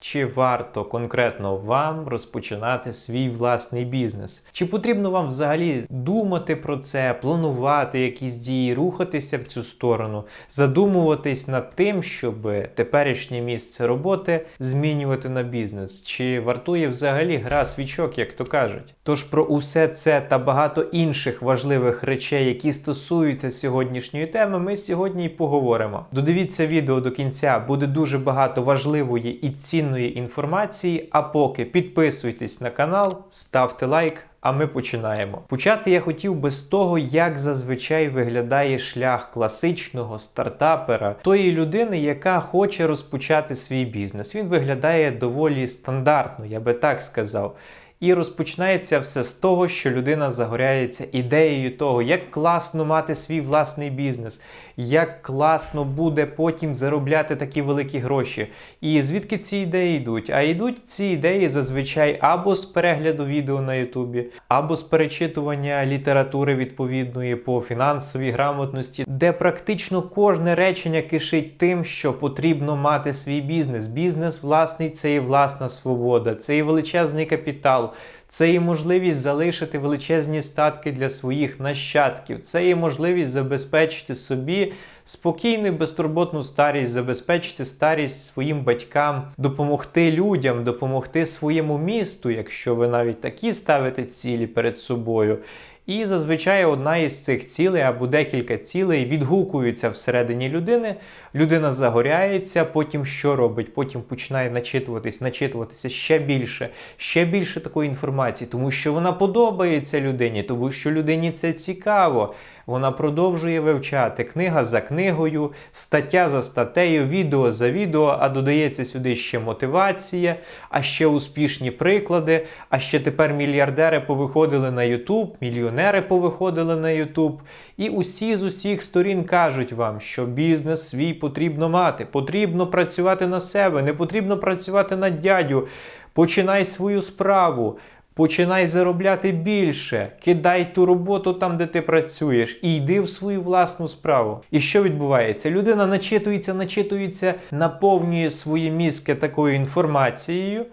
Чи варто конкретно вам розпочинати свій власний бізнес? Чи потрібно вам взагалі думати про це, планувати якісь дії, рухатися в цю сторону, задумуватись над тим, щоб теперішнє місце роботи змінювати на бізнес? Чи вартує взагалі гра свічок, як то кажуть? Тож про усе це та багато інших важливих речей, які стосуються сьогоднішньої теми, ми сьогодні й поговоримо. Додивіться відео до кінця, буде дуже багато важливої і цінної інформації. А поки підписуйтесь на канал, ставте лайк. А ми починаємо. Почати я хотів би з того, як зазвичай виглядає шлях класичного стартапера, тої людини, яка хоче розпочати свій бізнес. Він виглядає доволі стандартно, я би так сказав. І розпочинається все з того, що людина загоряється ідеєю того, як класно мати свій власний бізнес, як класно буде потім заробляти такі великі гроші. І звідки ці ідеї йдуть? А йдуть ці ідеї зазвичай або з перегляду відео на Ютубі, або з перечитування літератури відповідної по фінансовій грамотності, де практично кожне речення кишить тим, що потрібно мати свій бізнес. Бізнес власний це і власна свобода, це і величезний капітал. Це і можливість залишити величезні статки для своїх нащадків. Це і можливість забезпечити собі спокійну і безтурботну старість, забезпечити старість своїм батькам, допомогти людям, допомогти своєму місту, якщо ви навіть такі ставите цілі перед собою. І зазвичай одна із цих цілей або декілька цілей відгукуються всередині людини. Людина загоряється, потім що робить? Потім починає начитуватись, начитуватися ще більше, ще більше такої інформації, тому що вона подобається людині, тому що людині це цікаво. Вона продовжує вивчати книга за книгою, стаття за статтею, відео за відео, а додається сюди ще мотивація, а ще успішні приклади. А ще тепер мільярдери повиходили на YouTube, мільйонери повиходили на YouTube. І усі з усіх сторін кажуть вам, що бізнес свій потрібно мати, потрібно працювати на себе, не потрібно працювати на дядю. Починай свою справу. Починай заробляти більше, кидай ту роботу там, де ти працюєш, і йди в свою власну справу. І що відбувається? Людина начитується, начитується, наповнює свої мізки такою інформацією,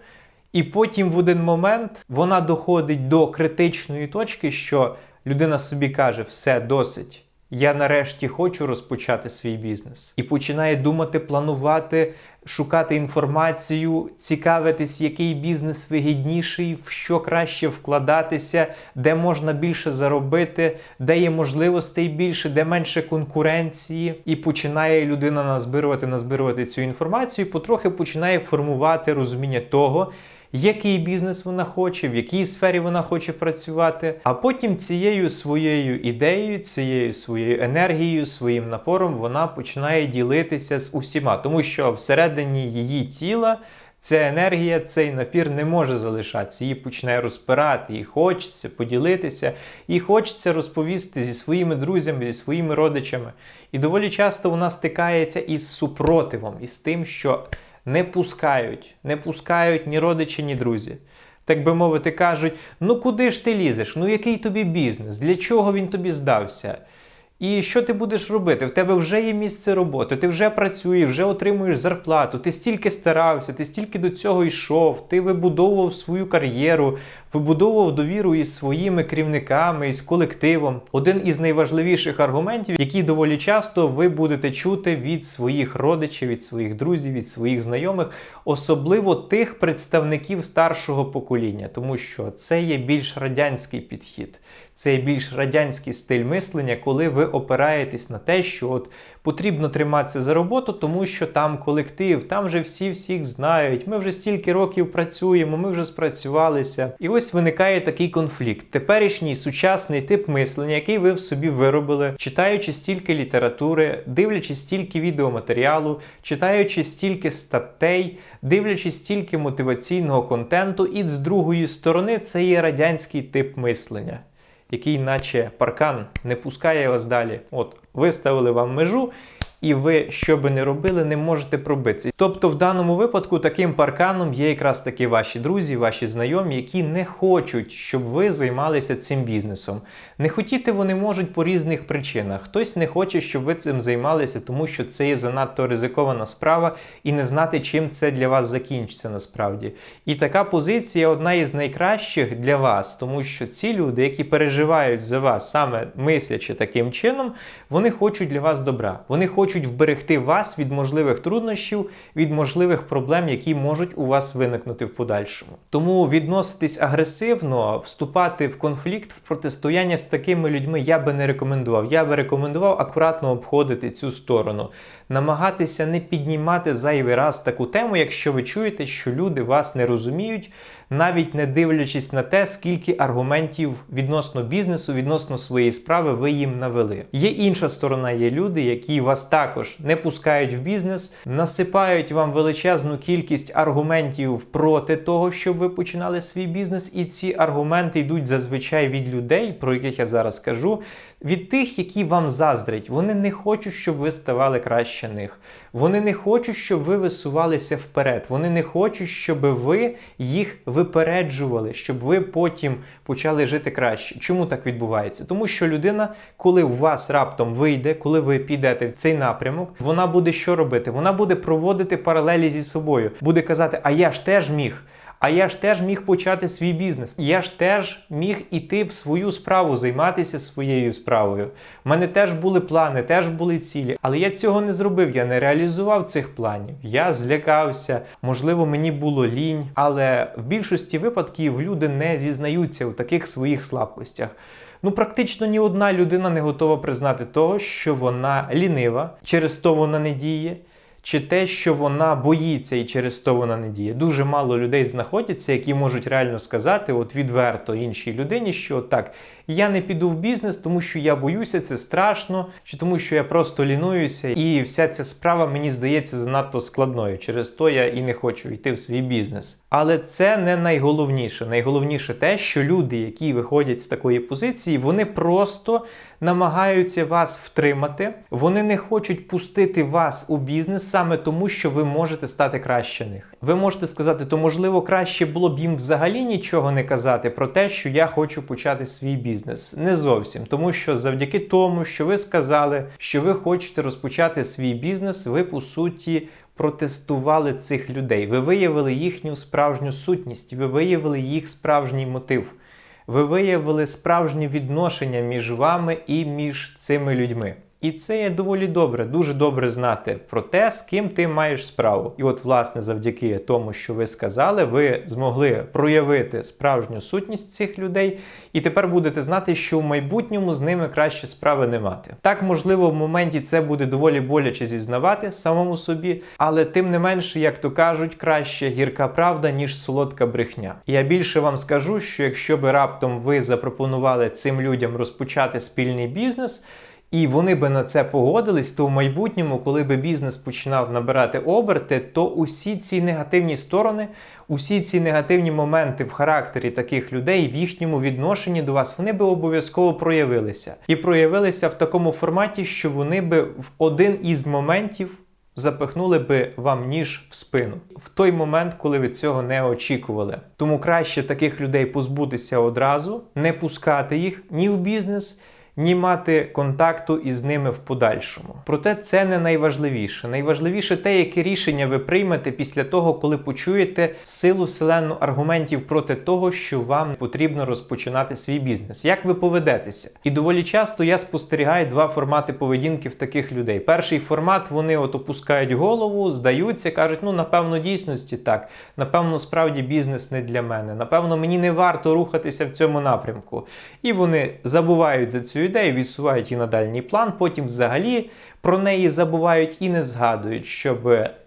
і потім в один момент вона доходить до критичної точки, що людина собі каже: все досить. Я нарешті хочу розпочати свій бізнес. І починає думати, планувати, шукати інформацію, цікавитись, який бізнес вигідніший, в що краще вкладатися, де можна більше заробити, де є можливостей більше, де менше конкуренції, і починає людина назбирувати, назбирувати цю інформацію, і потрохи починає формувати розуміння того який бізнес вона хоче, в якій сфері вона хоче працювати. А потім цією своєю ідеєю, цією своєю енергією, своїм напором вона починає ділитися з усіма, тому що всередині її тіла. Ця енергія, цей напір не може залишатися, її почне розпирати, і хочеться поділитися, і хочеться розповісти зі своїми друзями, зі своїми родичами. І доволі часто вона стикається із супротивом, із тим, що не пускають, не пускають ні родичі, ні друзі. Так би мовити, кажуть: ну куди ж ти лізеш? Ну який тобі бізнес? Для чого він тобі здався? І що ти будеш робити? В тебе вже є місце роботи, ти вже працюєш, вже отримуєш зарплату, ти стільки старався, ти стільки до цього йшов, ти вибудовував свою кар'єру, вибудовував довіру із своїми керівниками, із колективом. Один із найважливіших аргументів, які доволі часто ви будете чути від своїх родичів, від своїх друзів, від своїх знайомих, особливо тих представників старшого покоління, тому що це є більш радянський підхід, це більш радянський стиль мислення, коли ви опираєтесь на те, що от потрібно триматися за роботу, тому що там колектив, там вже всі всіх знають. Ми вже стільки років працюємо, ми вже спрацювалися. І ось виникає такий конфлікт. Теперішній сучасний тип мислення, який ви в собі виробили, читаючи стільки літератури, дивлячись стільки відеоматеріалу, читаючи стільки статей, дивлячись стільки мотиваційного контенту, і з другої сторони це є радянський тип мислення який, наче паркан, не пускає вас далі. От, виставили вам межу, і ви, що би не робили, не можете пробитися. Тобто, в даному випадку таким парканом є якраз таки ваші друзі, ваші знайомі, які не хочуть, щоб ви займалися цим бізнесом. Не хотіти вони можуть по різних причинах. Хтось не хоче, щоб ви цим займалися, тому що це є занадто ризикована справа і не знати, чим це для вас закінчиться насправді. І така позиція одна із найкращих для вас, тому що ці люди, які переживають за вас, саме мислячи таким чином, вони хочуть для вас добра. Вони хочуть вберегти вас від можливих труднощів, від можливих проблем, які можуть у вас виникнути в подальшому. Тому відноситись агресивно, вступати в конфлікт, в протистояння з такими людьми я би не рекомендував. Я би рекомендував акуратно обходити цю сторону, намагатися не піднімати зайвий раз таку тему, якщо ви чуєте, що люди вас не розуміють, навіть не дивлячись на те, скільки аргументів відносно бізнесу, відносно своєї справи ви їм навели. Є інша сторона, є люди, які вас також не пускають в бізнес, насипають вам величезну кількість аргументів проти того, щоб ви починали свій бізнес, і ці аргументи йдуть зазвичай від людей, про яких я зараз кажу, від тих, які вам заздрять. Вони не хочуть, щоб ви ставали краще них. Вони не хочуть, щоб ви висувалися вперед. Вони не хочуть, щоб ви їх випереджували, щоб ви потім почали жити краще. Чому так відбувається? Тому що людина, коли у вас раптом вийде, коли ви підете в цей напрямок, вона буде що робити? Вона буде проводити паралелі зі собою, буде казати: А я ж теж міг. А я ж теж міг почати свій бізнес. Я ж теж міг іти в свою справу, займатися своєю справою. У мене теж були плани, теж були цілі. Але я цього не зробив. Я не реалізував цих планів. Я злякався, можливо, мені було лінь. Але в більшості випадків люди не зізнаються у таких своїх слабкостях. Ну, практично ні одна людина не готова признати того, що вона лінива, через то вона не діє чи те, що вона боїться і через то вона не діє. Дуже мало людей знаходяться, які можуть реально сказати, от відверто іншій людині, що так, я не піду в бізнес, тому що я боюся, це страшно, чи тому, що я просто лінуюся, і вся ця справа мені здається занадто складною. Через то я і не хочу йти в свій бізнес. Але це не найголовніше. Найголовніше те, що люди, які виходять з такої позиції, вони просто намагаються вас втримати, вони не хочуть пустити вас у бізнес саме тому, що ви можете стати краще них. Ви можете сказати, то можливо краще було б їм взагалі нічого не казати про те, що я хочу почати свій бізнес. Не зовсім, тому що завдяки тому, що ви сказали, що ви хочете розпочати свій бізнес, ви по суті. Протестували цих людей, ви виявили їхню справжню сутність, ви виявили їх справжній мотив ви виявили справжнє відношення між вами і між цими людьми. І це є доволі добре, дуже добре знати про те, з ким ти маєш справу. І от, власне, завдяки тому, що ви сказали, ви змогли проявити справжню сутність цих людей, і тепер будете знати, що в майбутньому з ними краще справи не мати. Так, можливо, в моменті це буде доволі боляче зізнавати самому собі, але тим не менше, як то кажуть, краще гірка правда, ніж солодка брехня. І я більше вам скажу, що якщо би раптом ви запропонували цим людям розпочати спільний бізнес і вони би на це погодились, то в майбутньому, коли би бізнес починав набирати оберти, то усі ці негативні сторони, усі ці негативні моменти в характері таких людей, в їхньому відношенні до вас, вони би обов'язково проявилися. І проявилися в такому форматі, що вони би в один із моментів. Запихнули би вам ніж в спину в той момент, коли ви цього не очікували. Тому краще таких людей позбутися одразу, не пускати їх ні в бізнес, ні мати контакту із ними в подальшому. Проте це не найважливіше. Найважливіше те, яке рішення ви приймете після того, коли почуєте силу селену аргументів проти того, що вам потрібно розпочинати свій бізнес. Як ви поведетеся? І доволі часто я спостерігаю два формати поведінки в таких людей. Перший формат вони от опускають голову, здаються, кажуть, ну напевно, дійсності так, напевно, справді бізнес не для мене. Напевно, мені не варто рухатися в цьому напрямку. І вони забувають за цю ідею, відсувають її на дальній план, потім взагалі про неї забувають і не згадують, щоб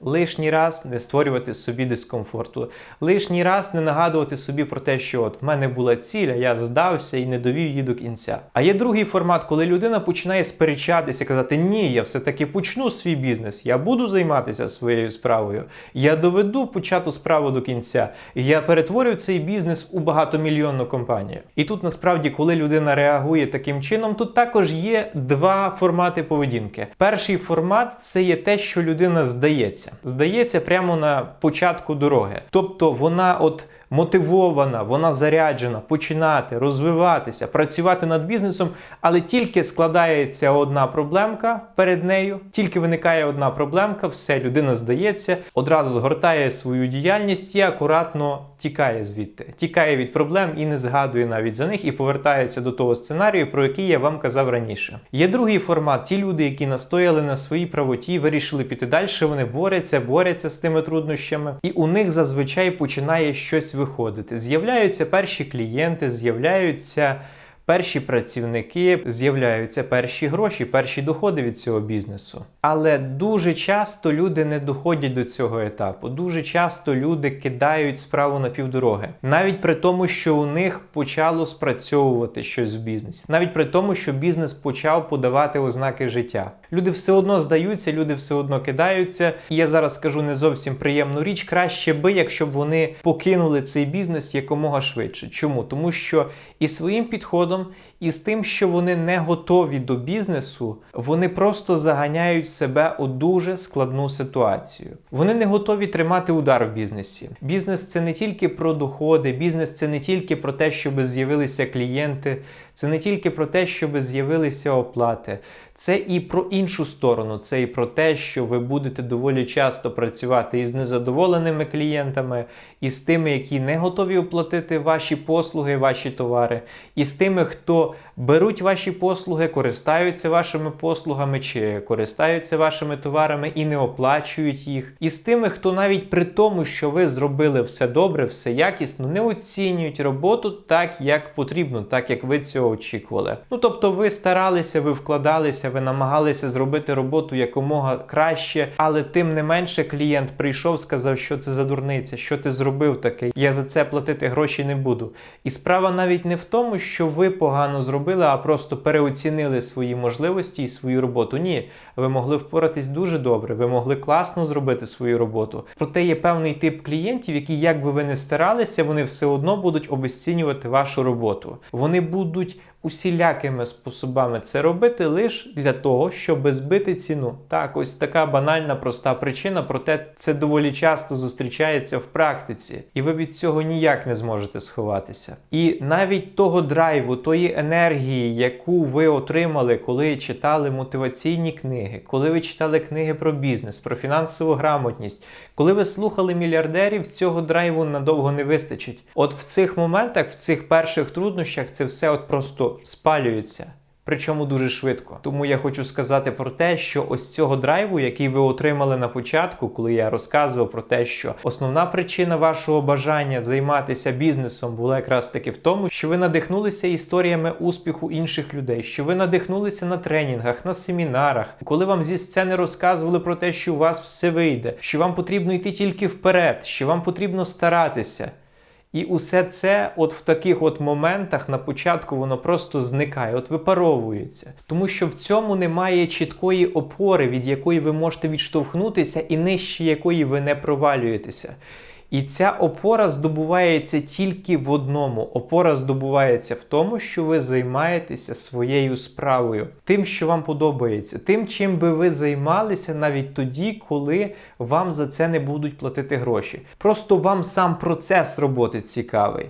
лишній раз не створювати собі дискомфорту, лишній раз не нагадувати собі про те, що от в мене була ціль, а я здався і не довів її до кінця. А є другий формат, коли людина починає сперечатися, казати: Ні, я все-таки почну свій бізнес, я буду займатися своєю справою, я доведу почату справу до кінця, я перетворю цей бізнес у багатомільйонну компанію. І тут насправді, коли людина реагує таким чином, тут також є два формати поведінки. Перший формат це є те, що людина здається. Здається прямо на початку дороги. Тобто вона от мотивована, вона заряджена починати, розвиватися, працювати над бізнесом, але тільки складається одна проблемка перед нею, тільки виникає одна проблемка, все, людина здається, одразу згортає свою діяльність і акуратно тікає звідти, тікає від проблем і не згадує навіть за них, і повертається до того сценарію, про який я вам казав раніше. Є другий формат: ті люди, які настояли на своїй правоті, вирішили піти далі. Вони борються, борються з тими труднощами, і у них зазвичай починає щось виходити. З'являються перші клієнти, з'являються. Перші працівники з'являються перші гроші, перші доходи від цього бізнесу. Але дуже часто люди не доходять до цього етапу. Дуже часто люди кидають справу на півдороги, навіть при тому, що у них почало спрацьовувати щось в бізнесі, навіть при тому, що бізнес почав подавати ознаки життя. Люди все одно здаються, люди все одно кидаються. І я зараз скажу не зовсім приємну річ. Краще би, якщо б вони покинули цей бізнес якомога швидше. Чому? Тому що і своїм підходом, і з тим, що вони не готові до бізнесу, вони просто заганяють себе у дуже складну ситуацію. Вони не готові тримати удар в бізнесі. Бізнес це не тільки про доходи, бізнес це не тільки про те, щоб з'явилися клієнти. Це не тільки про те, щоб з'явилися оплати, це і про іншу сторону, це і про те, що ви будете доволі часто працювати із незадоволеними клієнтами, і з тими, які не готові оплатити ваші послуги, ваші товари, і з тими, хто So беруть ваші послуги, користаються вашими послугами чи користаються вашими товарами і не оплачують їх, і з тими, хто навіть при тому, що ви зробили все добре, все якісно, не оцінюють роботу так, як потрібно, так як ви цього очікували. Ну тобто, ви старалися, ви вкладалися, ви намагалися зробити роботу якомога краще, але тим не менше клієнт прийшов, сказав, що це за дурниця, що ти зробив таке. Я за це платити гроші не буду. І справа навіть не в тому, що ви погано зробили, а просто переоцінили свої можливості і свою роботу. Ні, ви могли впоратись дуже добре, ви могли класно зробити свою роботу. Проте є певний тип клієнтів, які, як би ви не старалися, вони все одно будуть обесцінювати вашу роботу. Вони будуть усілякими способами це робити лише для того, щоб збити ціну. Так, ось така банальна, проста причина, проте це доволі часто зустрічається в практиці, і ви від цього ніяк не зможете сховатися. І навіть того драйву, тої енергії, яку ви отримали, коли читали мотиваційні книги, коли ви читали книги про бізнес, про фінансову грамотність, коли ви слухали мільярдерів, цього драйву надовго не вистачить. От в цих моментах, в цих перших труднощах, це все от просто спалюється. Причому дуже швидко. Тому я хочу сказати про те, що ось цього драйву, який ви отримали на початку, коли я розказував про те, що основна причина вашого бажання займатися бізнесом була якраз таки в тому, що ви надихнулися історіями успіху інших людей, що ви надихнулися на тренінгах, на семінарах, коли вам зі сцени розказували про те, що у вас все вийде, що вам потрібно йти тільки вперед, що вам потрібно старатися. І усе це, от в таких от моментах на початку воно просто зникає, от випаровується. Тому що в цьому немає чіткої опори, від якої ви можете відштовхнутися, і нижче якої ви не провалюєтеся. І ця опора здобувається тільки в одному. Опора здобувається в тому, що ви займаєтеся своєю справою, тим, що вам подобається, тим, чим би ви займалися навіть тоді, коли вам за це не будуть платити гроші. Просто вам сам процес роботи цікавий.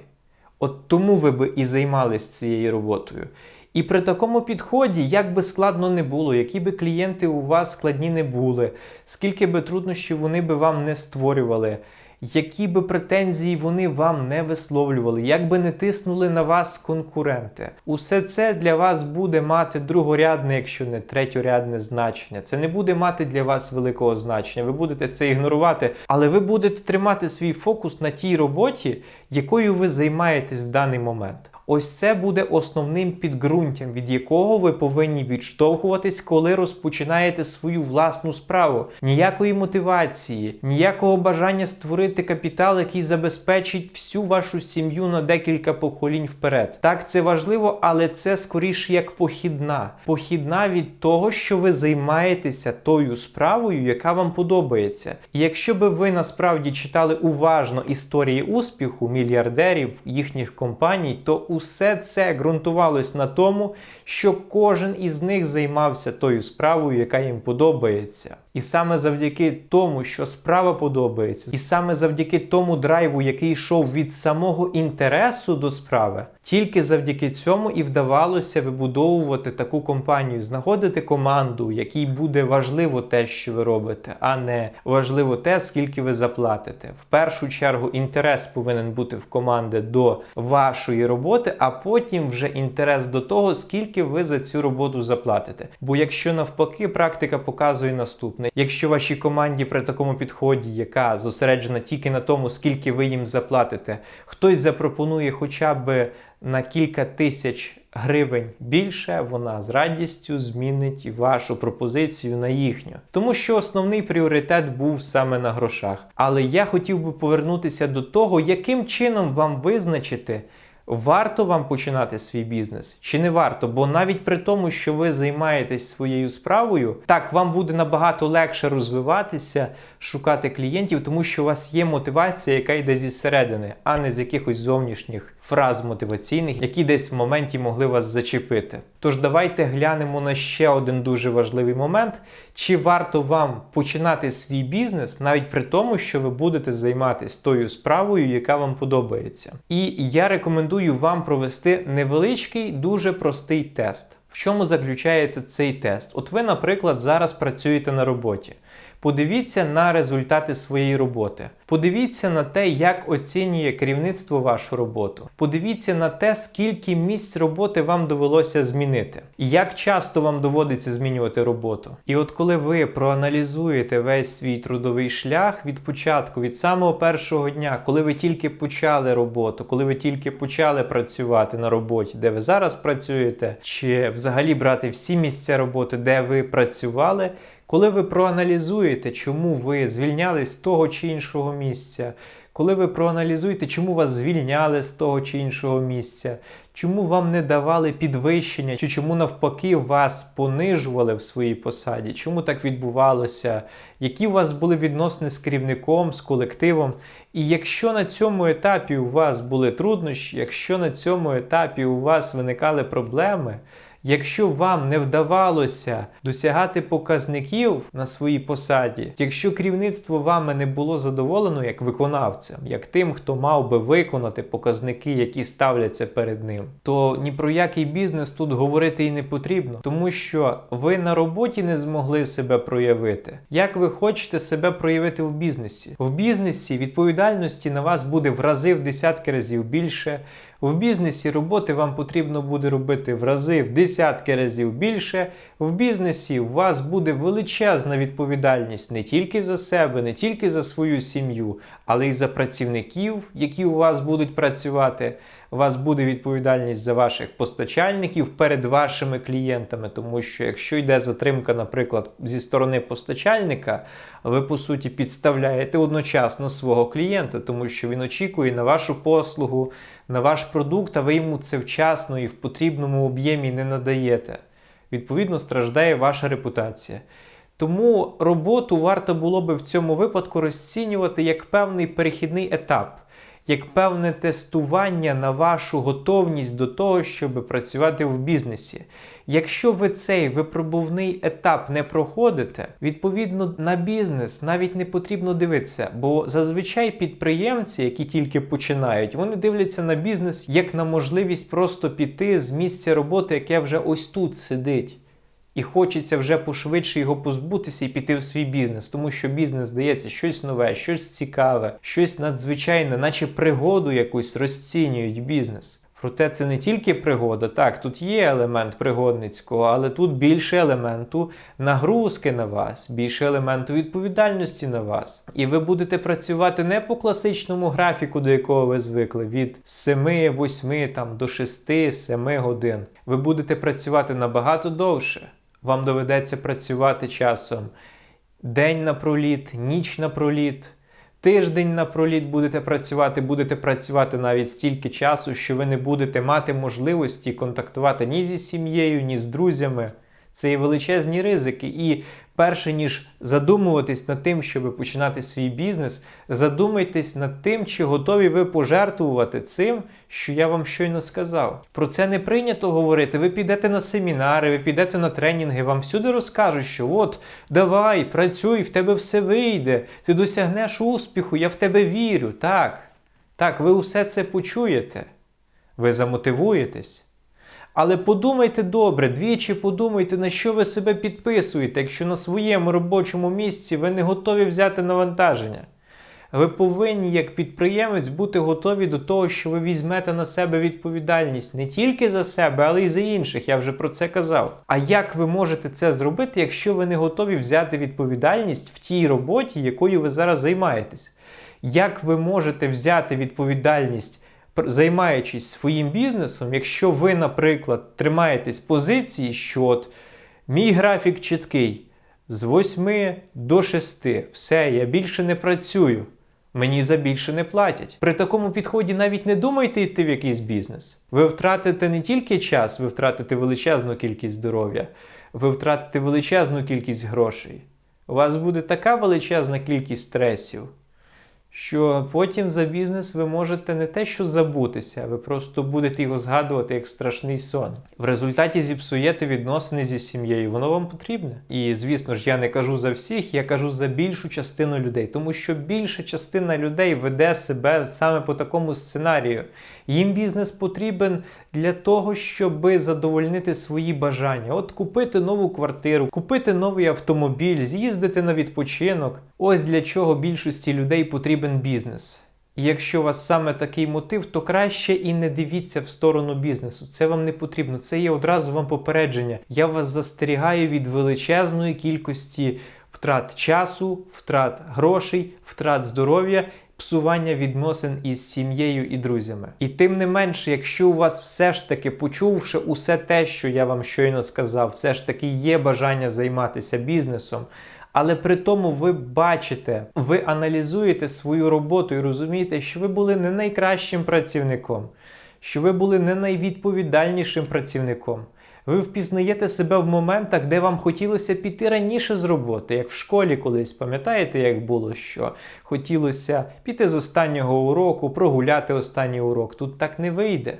От тому ви би і займалися цією роботою. І при такому підході, як би складно не було, які би клієнти у вас складні не були, скільки би труднощів вони би вам не створювали які би претензії вони вам не висловлювали, як би не тиснули на вас конкуренти. Усе це для вас буде мати другорядне, якщо не третьорядне значення. Це не буде мати для вас великого значення. Ви будете це ігнорувати, але ви будете тримати свій фокус на тій роботі, якою ви займаєтесь в даний момент. Ось це буде основним підґрунтям, від якого ви повинні відштовхуватись, коли розпочинаєте свою власну справу. Ніякої мотивації, ніякого бажання створити капітал, який забезпечить всю вашу сім'ю на декілька поколінь вперед. Так, це важливо, але це скоріше як похідна. Похідна від того, що ви займаєтеся тою справою, яка вам подобається. І якщо би ви насправді читали уважно історії успіху мільярдерів їхніх компаній, то у усе це ґрунтувалось на тому, що кожен із них займався тою справою, яка їм подобається. І саме завдяки тому, що справа подобається, і саме завдяки тому драйву, який йшов від самого інтересу до справи, тільки завдяки цьому і вдавалося вибудовувати таку компанію, знаходити команду, якій буде важливо те, що ви робите, а не важливо те, скільки ви заплатите. В першу чергу інтерес повинен бути в команди до вашої роботи, а потім вже інтерес до того, скільки ви за цю роботу заплатите. Бо якщо навпаки, практика показує наступне: якщо вашій команді при такому підході, яка зосереджена тільки на тому, скільки ви їм заплатите, хтось запропонує хоча б на кілька тисяч гривень більше, вона з радістю змінить вашу пропозицію на їхню. Тому що основний пріоритет був саме на грошах. Але я хотів би повернутися до того, яким чином вам визначити. Варто вам починати свій бізнес чи не варто? Бо навіть при тому, що ви займаєтесь своєю справою, так вам буде набагато легше розвиватися, шукати клієнтів, тому що у вас є мотивація, яка йде зі середини, а не з якихось зовнішніх фраз мотиваційних, які десь в моменті могли вас зачепити. Тож давайте глянемо на ще один дуже важливий момент: чи варто вам починати свій бізнес навіть при тому, що ви будете займатися тою справою, яка вам подобається. І я рекомендую вам провести невеличкий, дуже простий тест. В чому заключається цей тест? От ви, наприклад, зараз працюєте на роботі. Подивіться на результати своєї роботи. Подивіться на те, як оцінює керівництво вашу роботу. Подивіться на те, скільки місць роботи вам довелося змінити, і як часто вам доводиться змінювати роботу. І от коли ви проаналізуєте весь свій трудовий шлях від початку, від самого першого дня, коли ви тільки почали роботу, коли ви тільки почали працювати на роботі, де ви зараз працюєте, чи взагалі брати всі місця роботи, де ви працювали. Коли ви проаналізуєте, чому ви звільнялись з того чи іншого місця, коли ви проаналізуєте, чому вас звільняли з того чи іншого місця, чому вам не давали підвищення, чи чому навпаки вас понижували в своїй посаді, чому так відбувалося, які у вас були відносини з керівником, з колективом. І якщо на цьому етапі у вас були труднощі, якщо на цьому етапі у вас виникали проблеми, Якщо вам не вдавалося досягати показників на своїй посаді, якщо керівництво вами не було задоволено як виконавцем, як тим, хто мав би виконати показники, які ставляться перед ним, то ні про який бізнес тут говорити і не потрібно, тому що ви на роботі не змогли себе проявити. Як ви хочете себе проявити в бізнесі? В бізнесі відповідальності на вас буде в рази в десятки разів більше. В бізнесі роботи вам потрібно буде робити в рази в десятки разів більше. В бізнесі у вас буде величезна відповідальність не тільки за себе, не тільки за свою сім'ю, але й за працівників, які у вас будуть працювати. У вас буде відповідальність за ваших постачальників перед вашими клієнтами, тому що якщо йде затримка, наприклад, зі сторони постачальника, ви по суті підставляєте одночасно свого клієнта, тому що він очікує на вашу послугу, на ваш продукт, а ви йому це вчасно і в потрібному об'ємі не надаєте. Відповідно, страждає ваша репутація. Тому роботу варто було би в цьому випадку розцінювати як певний перехідний етап як певне тестування на вашу готовність до того, щоб працювати в бізнесі. Якщо ви цей випробувний етап не проходите, відповідно на бізнес навіть не потрібно дивитися, бо зазвичай підприємці, які тільки починають, вони дивляться на бізнес як на можливість просто піти з місця роботи, яке вже ось тут сидить. І хочеться вже пошвидше його позбутися і піти в свій бізнес, тому що бізнес здається щось нове, щось цікаве, щось надзвичайне, наче пригоду якусь розцінюють бізнес. Проте це не тільки пригода. Так, тут є елемент пригодницького, але тут більше елементу нагрузки на вас, більше елементу відповідальності на вас. І ви будете працювати не по класичному графіку, до якого ви звикли, від 7-8 там, до 6-7 годин. Ви будете працювати набагато довше. Вам доведеться працювати часом день на проліт, ніч на проліт, тиждень на проліт будете працювати, будете працювати навіть стільки часу, що ви не будете мати можливості контактувати ні зі сім'єю, ні з друзями. Це є величезні ризики. І перше ніж задумуватись над тим, щоб починати свій бізнес, задумайтесь над тим, чи готові ви пожертвувати цим, що я вам щойно сказав. Про це не прийнято говорити. Ви підете на семінари, ви підете на тренінги, вам всюди розкажуть, що от давай, працюй, в тебе все вийде, ти досягнеш успіху, я в тебе вірю. Так, так, ви усе це почуєте, ви замотивуєтесь. Але подумайте добре, двічі подумайте, на що ви себе підписуєте, якщо на своєму робочому місці ви не готові взяти навантаження. Ви повинні, як підприємець, бути готові до того, що ви візьмете на себе відповідальність не тільки за себе, але й за інших. Я вже про це казав. А як ви можете це зробити, якщо ви не готові взяти відповідальність в тій роботі, якою ви зараз займаєтесь? Як ви можете взяти відповідальність? Займаючись своїм бізнесом, якщо ви, наприклад, тримаєтесь позиції, що от мій графік чіткий з 8 до 6, все, я більше не працюю, мені за більше не платять. При такому підході навіть не думайте йти в якийсь бізнес. Ви втратите не тільки час, ви втратите величезну кількість здоров'я, ви втратите величезну кількість грошей. У вас буде така величезна кількість стресів що потім за бізнес ви можете не те, що забутися, ви просто будете його згадувати як страшний сон. В результаті зіпсуєте відносини зі сім'єю, воно вам потрібне. І звісно ж, я не кажу за всіх, я кажу за більшу частину людей, тому що більша частина людей веде себе саме по такому сценарію. Їм бізнес потрібен для того, щоб задовольнити свої бажання. От купити нову квартиру, купити новий автомобіль, з'їздити на відпочинок. Ось для чого більшості людей потрібен бізнес. Якщо у вас саме такий мотив, то краще і не дивіться в сторону бізнесу. Це вам не потрібно. Це є одразу вам попередження. Я вас застерігаю від величезної кількості втрат часу, втрат грошей, втрат здоров'я псування відносин із сім'єю і друзями. І тим не менше, якщо у вас все ж таки, почувши усе те, що я вам щойно сказав, все ж таки є бажання займатися бізнесом. Але при тому ви бачите, ви аналізуєте свою роботу і розумієте, що ви були не найкращим працівником, що ви були не найвідповідальнішим працівником. Ви впізнаєте себе в моментах, де вам хотілося піти раніше з роботи, як в школі колись. Пам'ятаєте, як було, що хотілося піти з останнього уроку, прогуляти останній урок. Тут так не вийде.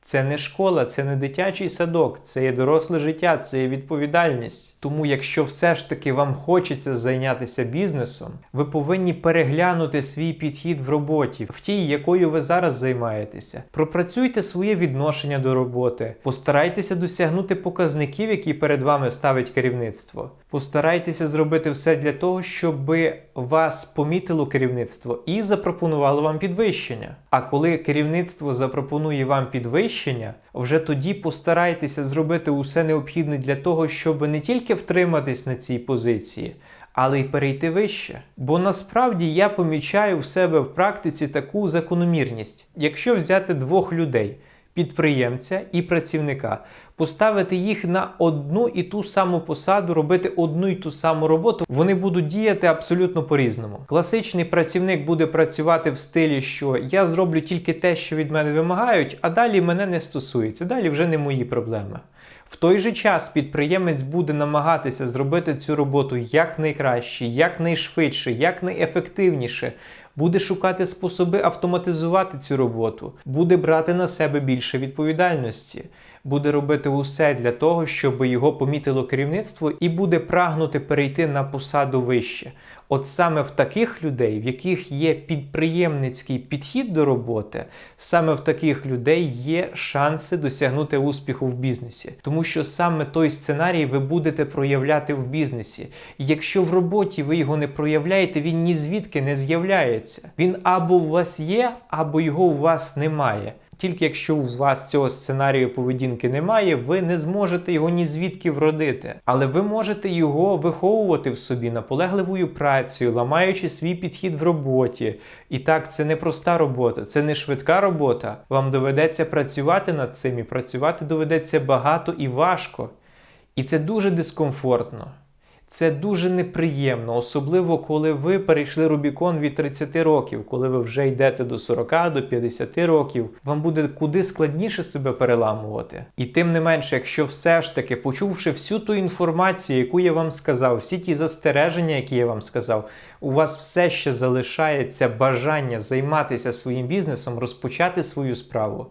Це не школа, це не дитячий садок, це є доросле життя, це є відповідальність. Тому, якщо все ж таки вам хочеться зайнятися бізнесом, ви повинні переглянути свій підхід в роботі, в тій, якою ви зараз займаєтеся. Пропрацюйте своє відношення до роботи, постарайтеся досягнути показників, які перед вами ставить керівництво. Постарайтеся зробити все для того, щоб вас помітило керівництво і запропонувало вам підвищення. А коли керівництво запропонує вам підвищення, вже тоді постарайтеся зробити усе необхідне для того, щоб не тільки втриматись на цій позиції, але й перейти вище. Бо насправді я помічаю в себе в практиці таку закономірність, якщо взяти двох людей підприємця і працівника, поставити їх на одну і ту саму посаду, робити одну і ту саму роботу, вони будуть діяти абсолютно по-різному. Класичний працівник буде працювати в стилі, що я зроблю тільки те, що від мене вимагають, а далі мене не стосується. Далі вже не мої проблеми. В той же час підприємець буде намагатися зробити цю роботу якнайкраще, якнайшвидше, якнайефективніше, буде шукати способи автоматизувати цю роботу, буде брати на себе більше відповідальності, буде робити усе для того, щоб його помітило керівництво, і буде прагнути перейти на посаду вище. От саме в таких людей, в яких є підприємницький підхід до роботи, саме в таких людей є шанси досягнути успіху в бізнесі, тому що саме той сценарій ви будете проявляти в бізнесі. І якщо в роботі ви його не проявляєте, він ні звідки не з'являється. Він або у вас є, або його у вас немає. Тільки якщо у вас цього сценарію поведінки немає, ви не зможете його ні звідки вродити. Але ви можете його виховувати в собі наполегливою працею, ламаючи свій підхід в роботі. І так, це не проста робота, це не швидка робота. Вам доведеться працювати над цим і працювати доведеться багато і важко. І це дуже дискомфортно. Це дуже неприємно, особливо коли ви перейшли Рубікон від 30 років, коли ви вже йдете до 40, до 50 років. Вам буде куди складніше себе переламувати. І тим не менше, якщо все ж таки, почувши всю ту інформацію, яку я вам сказав, всі ті застереження, які я вам сказав, у вас все ще залишається бажання займатися своїм бізнесом, розпочати свою справу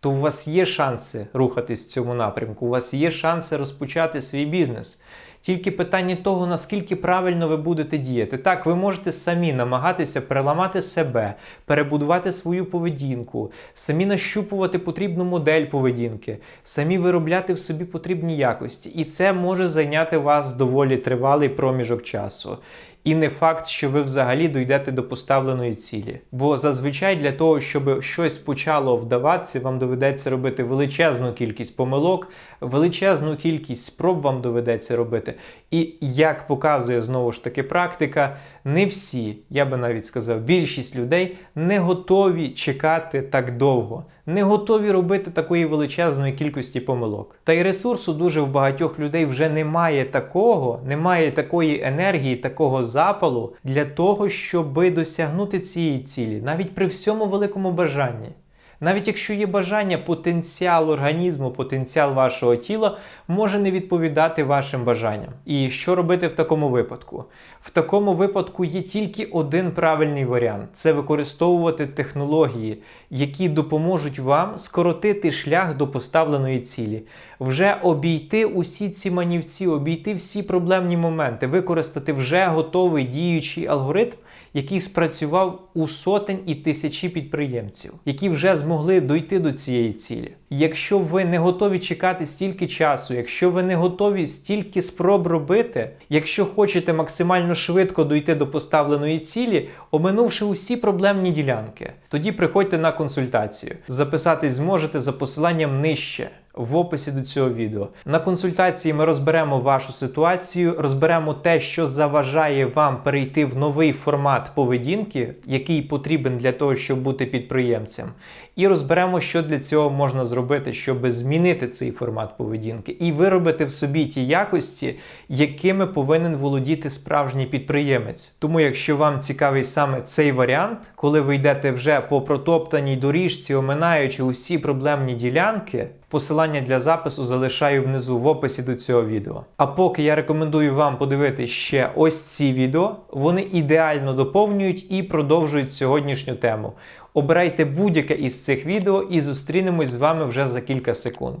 то у вас є шанси рухатись в цьому напрямку, у вас є шанси розпочати свій бізнес. Тільки питання того, наскільки правильно ви будете діяти. Так, ви можете самі намагатися переламати себе, перебудувати свою поведінку, самі нащупувати потрібну модель поведінки, самі виробляти в собі потрібні якості. І це може зайняти вас доволі тривалий проміжок часу. І не факт, що ви взагалі дійдете до поставленої цілі. Бо зазвичай для того, щоб щось почало вдаватися, вам доведеться робити величезну кількість помилок, величезну кількість спроб вам доведеться робити. І як показує знову ж таки практика, не всі, я би навіть сказав, більшість людей не готові чекати так довго, не готові робити такої величезної кількості помилок. Та й ресурсу дуже в багатьох людей вже немає такого, немає такої енергії, такого запалу для того, щоби досягнути цієї цілі, навіть при всьому великому бажанні. Навіть якщо є бажання, потенціал організму, потенціал вашого тіла може не відповідати вашим бажанням. І що робити в такому випадку? В такому випадку є тільки один правильний варіант це використовувати технології, які допоможуть вам скоротити шлях до поставленої цілі, вже обійти усі ці манівці, обійти всі проблемні моменти, використати вже готовий діючий алгоритм який спрацював у сотень і тисячі підприємців, які вже змогли дойти до цієї цілі. Якщо ви не готові чекати стільки часу, якщо ви не готові стільки спроб робити, якщо хочете максимально швидко дойти до поставленої цілі, оминувши усі проблемні ділянки, тоді приходьте на консультацію. Записатись зможете за посиланням нижче в описі до цього відео. На консультації ми розберемо вашу ситуацію, розберемо те, що заважає вам перейти в новий формат поведінки, який потрібен для того, щоб бути підприємцем, і розберемо, що для цього можна зробити, щоб змінити цей формат поведінки і виробити в собі ті якості, якими повинен володіти справжній підприємець. Тому, якщо вам цікавий саме цей варіант, коли ви йдете вже по протоптаній доріжці, оминаючи усі проблемні ділянки. Посилання для запису залишаю внизу в описі до цього відео. А поки я рекомендую вам подивитися ще ось ці відео, вони ідеально доповнюють і продовжують сьогоднішню тему. Обирайте будь-яке із цих відео і зустрінемось з вами вже за кілька секунд.